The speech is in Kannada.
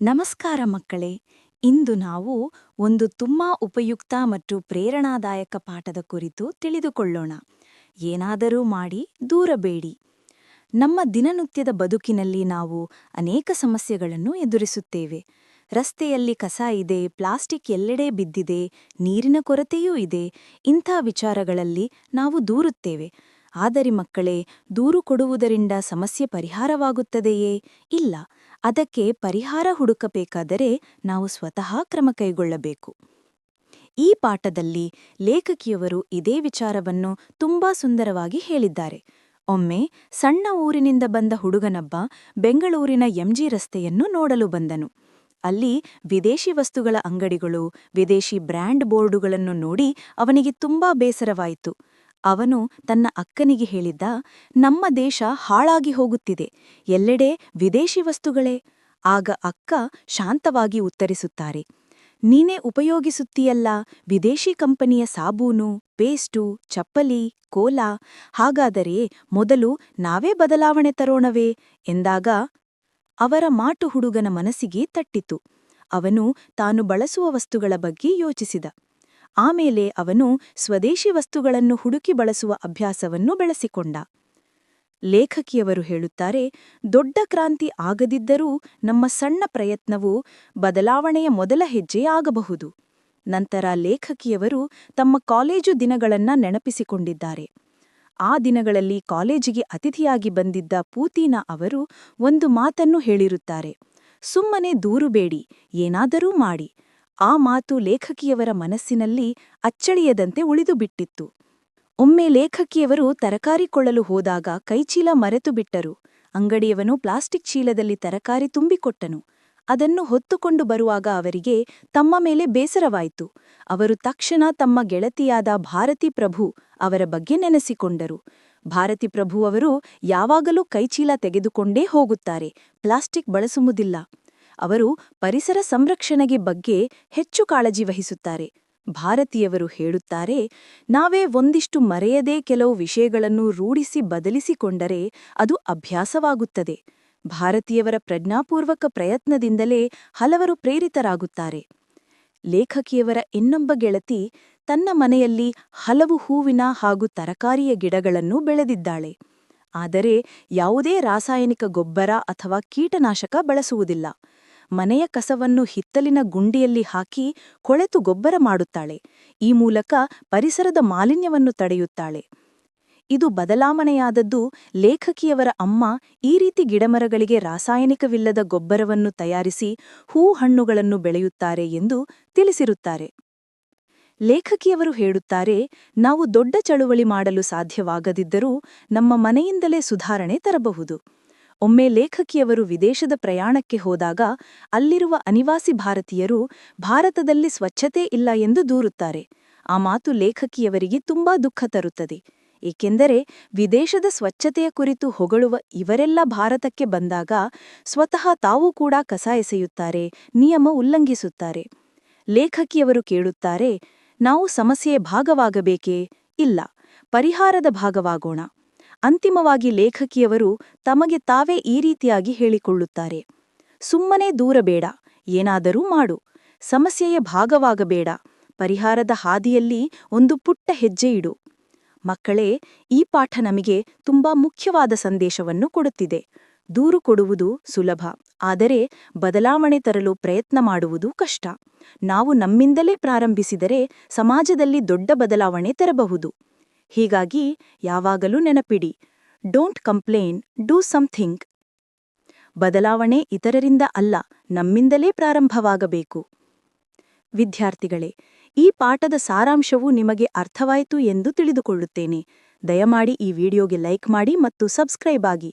ನಮಸ್ಕಾರ ಮಕ್ಕಳೇ, ಇಂದು ನಾವು ಒಂದು ತುಂಬಾ ಉಪಯುಕ್ತ ಮತ್ತು ಪ್ರೇರಣಾದಾಯಕ ಪಾಠದ ಕುರಿತು ತಿಳಿದುಕೊಳ್ಳೋಣ. ಏನಾದರೂ ಮಾಡಿ ದೂರಬೇಡಿ ನಮ್ಮ ದಿನನಿತ್ಯದ ಬದುಕಿನಲ್ಲಿ ನಾವು ಅನೇಕ ಸಮಸ್ಯೆಗಳನ್ನು ಎದುರಿಸುತ್ತೇವೆ. ರಸ್ತೆಯಲ್ಲಿ ಕಸ ಇದೆ, ಪ್ಲಾಸ್ಟಿಕ್ ಎಲ್ಲೆಡೆ ಬಿದ್ದಿದೆ, ನೀರಿನ ಕೊರತೆಯೂ ಇದೆ, ಇಂಥ ವಿಚಾರಗಳಲ್ಲಿ ನಾವು ದೂರುತ್ತೇವೆ. ಆದರೆ ಮಕ್ಕಳೇ, ದೂರು ಕೊಡುವುದರಿಂದ ಸಮಸ್ಯೆ ಪರಿಹಾರವಾಗುತ್ತದೆಯೇ? ಇಲ್ಲ. ಅದಕ್ಕೆ ಪರಿಹಾರ ಹುಡುಕಬೇಕಾದರೆ ನಾವು ಸ್ವತಃ ಕ್ರಮ ಕೈಗೊಳ್ಳಬೇಕು. ಈ ಪಾಠದಲ್ಲಿ ಲೇಖಕಿಯವರು ಇದೇ ವಿಚಾರವನ್ನು ತುಂಬಾ ಸುಂದರವಾಗಿ ಹೇಳಿದ್ದಾರೆ. ಒಮ್ಮೆ ಸಣ್ಣ ಊರಿನಿಂದ ಬಂದ ಹುಡುಗನಬ್ಬ ಬೆಂಗಳೂರಿನ ಎಂಜಿ ರಸ್ತೆಯನ್ನು ನೋಡಲು ಬಂದನು. ಅಲ್ಲಿ ವಿದೇಶಿ ವಸ್ತುಗಳ ಅಂಗಡಿಗಳು, ವಿದೇಶಿ ಬ್ರ್ಯಾಂಡ್ ಬೋರ್ಡುಗಳನ್ನು ನೋಡಿ ಅವನಿಗೆ ತುಂಬಾ ಬೇಸರವಾಯಿತು. ಅವನು ತನ್ನ ಅಕ್ಕನಿಗೆ ಹೇಳಿದ್ದ, ನಮ್ಮ ದೇಶ ಹಾಳಾಗಿ ಹೋಗುತ್ತಿದೆ, ಎಲ್ಲೆಡೆ ವಿದೇಶಿ ವಸ್ತುಗಳೇ? ಆಗ ಅಕ್ಕ ಶಾಂತವಾಗಿ ಉತ್ತರಿಸುತ್ತಾರೆ, ನೀನೇ ಉಪಯೋಗಿಸುತ್ತೀಯಲ್ಲ ವಿದೇಶಿ ಕಂಪನಿಯ ಸಾಬೂನು, ಪೇಸ್ಟು, ಚಪ್ಪಲಿ, ಕೋಲಾ, ಹಾಗಾದರೆ ಮೊದಲು ನಾವೇ ಬದಲಾವಣೆ ತರೋಣವೇ? ಎಂದಾಗ ಅವರ ಮಾಟು ಹುಡುಗನ ಮನಸ್ಸಿಗೆ ತಟ್ಟಿತು, ಅವನು ತಾನು ಬಳಸುವ ವಸ್ತುಗಳ ಬಗ್ಗೆ ಯೋಚಿಸಿದ. ಆಮೇಲೆ ಅವನು ಸ್ವದೇಶಿ ವಸ್ತುಗಳನ್ನು ಹುಡುಕಿ ಬಳಸುವ ಅಭ್ಯಾಸವನ್ನು ಬೆಳೆಸಿಕೊಂಡ. ಲೇಖಕಿಯವರು ಹೇಳುತ್ತಾರೆ, ದೊಡ್ಡ ಕ್ರಾಂತಿ ಆಗದಿದ್ದರೂ ನಮ್ಮ ಸಣ್ಣ ಪ್ರಯತ್ನವು ಬದಲಾವಣೆಯ ಮೊದಲ ಹೆಜ್ಜೆಯಾಗಬಹುದು ನಂತರ ಲೇಖಕಿಯವರು ತಮ್ಮ ಕಾಲೇಜು ದಿನಗಳನ್ನ ನೆನಪಿಸಿಕೊಂಡಿದ್ದಾರೆ. ಆ ದಿನಗಳಲ್ಲಿ ಕಾಲೇಜಿಗೆ ಅತಿಥಿಯಾಗಿ ಬಂದಿದ್ದ ಪೂತೀನಾ ಅವರು ಒಂದು ಮಾತನ್ನು ಹೇಳಿರುತ್ತಾರೆ, ಸುಮ್ಮನೆ ದೂರುಬೇಡಿ ಏನಾದರೂ ಮಾಡಿ. ಆ ಮಾತು ಲೇಖಕಿಯವರ ಮನಸ್ಸಿನಲ್ಲಿ ಅಚ್ಚಳಿಯದಂತೆ ಉಳಿದುಬಿಟ್ಟಿತ್ತು. ಒಮ್ಮೆ ಲೇಖಕಿಯವರು ತರಕಾರಿ ಕೊಳ್ಳಲು ಹೋದಾಗ ಕೈಚೀಲ ಮರೆತು ಬಿಟ್ಟರು. ಅಂಗಡಿಯವನು ಪ್ಲಾಸ್ಟಿಕ್ ಚೀಲದಲ್ಲಿ ತರಕಾರಿ ತುಂಬಿಕೊಟ್ಟನು. ಅದನ್ನು ಹೊತ್ತುಕೊಂಡು ಬರುವಾಗ ಅವರಿಗೆ ತಮ್ಮ ಮೇಲೆ ಬೇಸರವಾಯಿತು. ಅವರು ತಕ್ಷಣ ತಮ್ಮ ಗೆಳತಿಯಾದ ಭಾರತಿ ಪ್ರಭು ಅವರ ಬಗ್ಗೆ ನೆನೆಸಿಕೊಂಡರು. ಭಾರತಿ ಪ್ರಭು ಅವರು ಯಾವಾಗಲೂ ಕೈಚೀಲ ತೆಗೆದುಕೊಂಡೇ ಹೋಗುತ್ತಾರೆ. ಪ್ಲಾಸ್ಟಿಕ್ ಬಳಸುವುದಿಲ್ಲ. ಅವರು ಪರಿಸರ ಸಂರಕ್ಷಣೆಗೆ ಬಗ್ಗೆ ಹೆಚ್ಚು ಕಾಳಜಿ ವಹಿಸುತ್ತಾರೆ. ಭಾರತೀಯವರು ಹೇಳುತ್ತಾರೆ, ನಾವೇ ಒಂದಿಷ್ಟು ಮರೆಯದೇ ಕೆಲವು ವಿಷಯಗಳನ್ನು ರೂಢಿಸಿ ಬದಲಿಸಿಕೊಂಡರೆ ಅದು ಅಭ್ಯಾಸವಾಗುತ್ತದೆ. ಭಾರತೀಯವರ ಪ್ರಜ್ಞಾಪೂರ್ವಕ ಪ್ರಯತ್ನದಿಂದಲೇ ಹಲವರು ಪ್ರೇರಿತರಾಗುತ್ತಾರೆ. ಲೇಖಕಿಯವರ ಇನ್ನೊಬ್ಬ ಗೆಳತಿ ತನ್ನ ಮನೆಯಲ್ಲಿ ಹಲವು ಹೂವಿನ ಹಾಗೂ ತರಕಾರಿಯ ಗಿಡಗಳನ್ನು ಬೆಳೆದಿದ್ದಾಳೆ. ಆದರೆ ಯಾವುದೇ ರಾಸಾಯನಿಕ ಗೊಬ್ಬರ ಅಥವಾ ಕೀಟನಾಶಕ ಬಳಸುವುದಿಲ್ಲ. ಮನೆಯ ಕಸವನ್ನು ಹಿತ್ತಲಿನ ಗುಂಡಿಯಲ್ಲಿ ಹಾಕಿ ಕೊಳೆತು ಗೊಬ್ಬರ ಮಾಡುತ್ತಾಳೆ. ಈ ಮೂಲಕ ಪರಿಸರದ ಮಾಲಿನ್ಯವನ್ನು ತಡೆಯುತ್ತಾಳೆ. ಇದು ಬದಲಾವಣೆಯಾದದ್ದು ಲೇಖಕಿಯವರ ಅಮ್ಮ ಈ ರೀತಿ ಗಿಡಮರಗಳಿಗೆ ರಾಸಾಯನಿಕವಿಲ್ಲದ ಗೊಬ್ಬರವನ್ನು ತಯಾರಿಸಿ ಹೂ ಹಣ್ಣುಗಳನ್ನು ಬೆಳೆಯುತ್ತಾರೆ ಎಂದು ತಿಳಿಸಿರುತ್ತಾರೆ. ಲೇಖಕಿಯವರು ಹೇಳುತ್ತಾರೆ, ನಾವು ದೊಡ್ಡ ಚಳುವಳಿ ಮಾಡಲು ಸಾಧ್ಯವಾಗದಿದ್ದರೂ ನಮ್ಮ ಮನೆಯಿಂದಲೇ ಸುಧಾರಣೆ ತರಬಹುದು. ಒಮ್ಮೆ ಲೇಖಕಿಯವರು ವಿದೇಶದ ಪ್ರಯಾಣಕ್ಕೆ ಹೋದಾಗ ಅಲ್ಲಿರುವ ಅನಿವಾಸಿ ಭಾರತೀಯರು ಭಾರತದಲ್ಲಿ ಸ್ವಚ್ಛತೆ ಇಲ್ಲ ಎಂದು ದೂರುತ್ತಾರೆ. ಆ ಮಾತು ಲೇಖಕಿಯವರಿಗೆ ತುಂಬಾ ದುಃಖ ತರುತ್ತದೆ. ಏಕೆಂದರೆ ವಿದೇಶದ ಸ್ವಚ್ಛತೆಯ ಕುರಿತು ಹೊಗಳುವ ಇವರೆಲ್ಲ ಭಾರತಕ್ಕೆ ಬಂದಾಗ ಸ್ವತಃ ತಾವೂ ಕೂಡ ಕಸ ಎಸೆಯುತ್ತಾರೆ ನಿಯಮ ಉಲ್ಲಂಘಿಸುತ್ತಾರೆ. ಲೇಖಕಿಯವರು ಕೇಳುತ್ತಾರೆ, ನಾವು ಸಮಸ್ಯೆಯ ಭಾಗವಾಗಬೇಕೇ? ಇಲ್ಲ, ಪರಿಹಾರದ ಭಾಗವಾಗೋಣ. ಅಂತಿಮವಾಗಿ ಲೇಖಕಿಯವರು ತಮಗೆ ತಾವೇ ಈ ರೀತಿಯಾಗಿ ಹೇಳಿಕೊಳ್ಳುತ್ತಾರೆ. ಸುಮ್ಮನೆ ದೂರಬೇಡ ಏನಾದರೂ ಮಾಡು. ಸಮಸ್ಯೆಯ ಭಾಗವಾಗಬೇಡ, ಪರಿಹಾರದ ಹಾದಿಯಲ್ಲಿ ಒಂದು ಪುಟ್ಟ ಹೆಜ್ಜೆ ಇಡು. ಮಕ್ಕಳೇ, ಈ ಪಾಠ ನಮಗೆ ತುಂಬಾ ಮುಖ್ಯವಾದ ಸಂದೇಶವನ್ನು ಕೊಡುತ್ತಿದೆ. ದೂರು ಕೊಡುವುದು ಸುಲಭ, ಆದರೆ ಬದಲಾವಣೆ ತರಲು ಪ್ರಯತ್ನ ಮಾಡುವುದು ಕಷ್ಟ. ನಾವು ನಮ್ಮಿಂದಲೇ ಪ್ರಾರಂಭಿಸಿದರೆ ಸಮಾಜದಲ್ಲಿ ದೊಡ್ಡ ಬದಲಾವಣೆ ತರಬಹುದು. ಹೀಗಾಗಿ ಯಾವಾಗಲೂ ನೆನಪಿಡಿ ಡೋಂಟ್ ಕಂಪ್ಲೇನ್ ಡೂ ಸಮಥಿಂಗ್ ಬದಲಾವಣೆ ಇತರರಿಂದ ಅಲ್ಲ, ನಮ್ಮಿಂದಲೇ ಪ್ರಾರಂಭವಾಗಬೇಕು. ವಿದ್ಯಾರ್ಥಿಗಳೇ, ಈ ಪಾಠದ ಸಾರಾಂಶವು ನಿಮಗೆ ಅರ್ಥವಾಯಿತು ಎಂದು ತಿಳಿದುಕೊಳ್ಳುತ್ತೇನೆ. ದಯಮಾಡಿ ಈ ವಿಡಿಯೋಗೆ ಲೈಕ್ ಮಾಡಿ ಮತ್ತು ಸಬ್ಸ್ಕ್ರೈಬ್ ಆಗಿ.